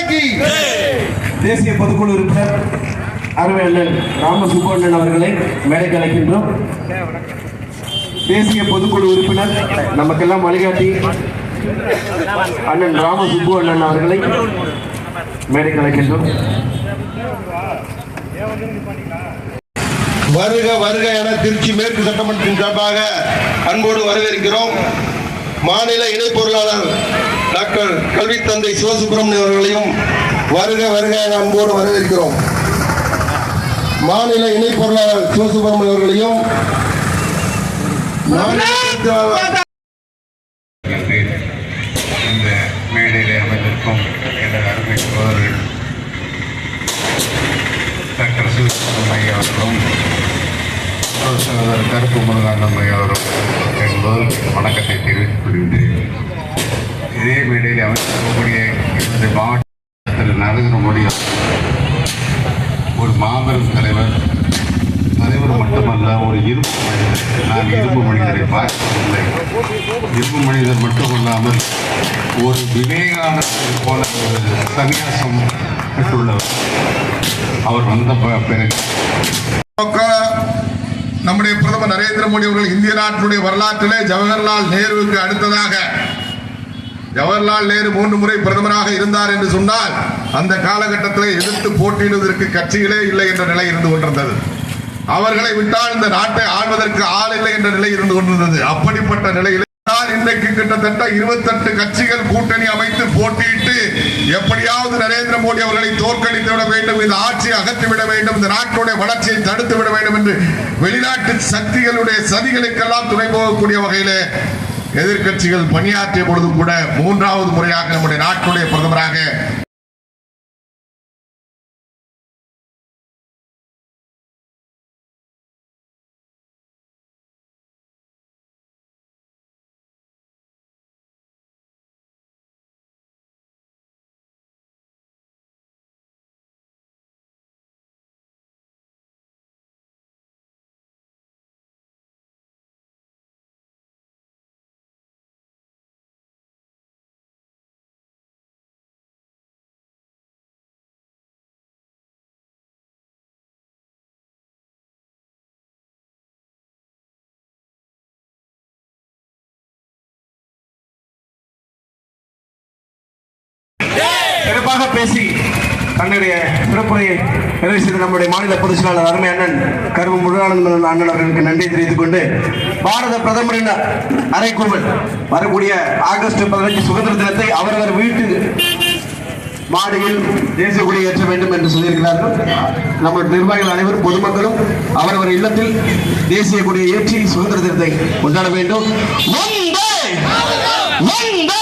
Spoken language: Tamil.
மாதாக்கி தேசிய பொதுக்குழு உறுப்பினர் அண்ணன் ராம சுப்பண்ணன் அவர்களை மேடைக்கு அழைக்கின்றோம். தேசிய பொதுக்குழு உறுப்பினர் நமக்கெல்லாம் வழிகாட்டி அண்ணன் ராம சுப்பு அண்ணன் அவர்களை மேடைக்கு அழைக்கின்றோம். வருக வருக என திருச்சி மேற்கு சட்டமன்றத்தின் சார்பாக அன்போடு வரவேற்கிறோம். மாநில இணை பொருளாளர் டாக்டர் கல்வி தந்தை சிவசுப்பிரமணியம் அவர்களையும் வருக வருக என அன்போடு வரவேற்கிறோம். மாநில இணை பொருளாளர் சிவசுப்பிரமணியம் அவர்களையும் இந்த மேடையில் அமைந்திருக்கும் எனது அருமை சகோதரர்கள் டாக்டர் சிவசுப்ரமணிய அவர்களும் கருப்பு முருகானந்தம் அவரும் என்பது வணக்கத்தை தெரிவித்துக் கொள்கின்றேன். ஒரே மேடையில் அமைந்திருக்கக்கூடிய இந்த மாவட்டத்தில் நரேந்திர மோடி ஒரு மாபெரும் தலைவர் தலைவர் மட்டுமல்ல ஒரு இரும்பு மனிதர். நான் இரும்பு மனிதரை பார்க்கவில்லை. இரும்பு மனிதர் மட்டுமல்லாமல் ஒரு விவேகானந்தரை போல ஒரு சன்னியாசம் பெற்றுள்ளவர். அவர் வந்த பிறகு நம்முடைய பிரதமர் நரேந்திர மோடி அவர்கள் இந்திய நாட்டினுடைய வரலாற்றிலே ஜவஹர்லால் நேருவுக்கு அடுத்ததாக ஜவஹர்லால் நேரு மூன்று முறை பிரதமராக இருந்தார் என்று சொன்னால் அந்த காலகட்டத்தில் எதிர்த்து போட்டியிடுவதற்கு கட்சிகளே இல்லை என்ற நிலை இருந்து கொண்டிருந்தது. அவர்களை விட்டால் இந்த நாட்டை ஆள்வதற்கு ஆள் இல்லை என்ற நிலை இருந்து கொண்டிருந்தது. அப்படிப்பட்ட நிலையில் இன்றைக்கு கிட்டத்தட்ட இருபத்தெட்டு கட்சிகள் கூட்டணி அமைத்து போட்டியிட்டு எப்படியாவது நரேந்திர மோடி அவர்களை தோற்கடித்து விட வேண்டும் இந்த ஆட்சியை அகற்றிவிட வேண்டும் இந்த நாட்டினுடைய வளர்ச்சியை தடுத்து விட வேண்டும் என்று வெளிநாட்டு சக்திகளுடைய சதிகளுக்கெல்லாம் துணை போகக்கூடிய வகையிலே எதிர்க்கட்சிகள் பணியாற்றிய பொழுது கூட மூன்றாவது முறையாக நம்முடைய நாட்டுடைய பிரதமராக அழகாக பேசி தன்னுடைய சிறப்புரையை நிறைவு செய்த நம்முடைய மாநில பொதுச் செயலாளர் அருமை அண்ணன் கருவு முருகானந்தன் அண்ணன் அவர்களுக்கு நன்றி தெரிவித்துக் கொண்டு பாரத பிரதமரின் அறைக்கூவல் வரக்கூடிய ஆகஸ்ட் பதினஞ்சு சுதந்திர தினத்தை அவரவர் வீட்டு மாடியில் தேசிய கொடி ஏற்ற வேண்டும் என்று சொல்லியிருக்கிறார்கள் நம்முடைய நிர்வாகிகள் அனைவரும் பொதுமக்களும் அவரவர் இல்லத்தில் தேசிய கொடியை ஏற்றி சுதந்திர தினத்தை கொண்டாட வேண்டும் வந்தே! வந்தே!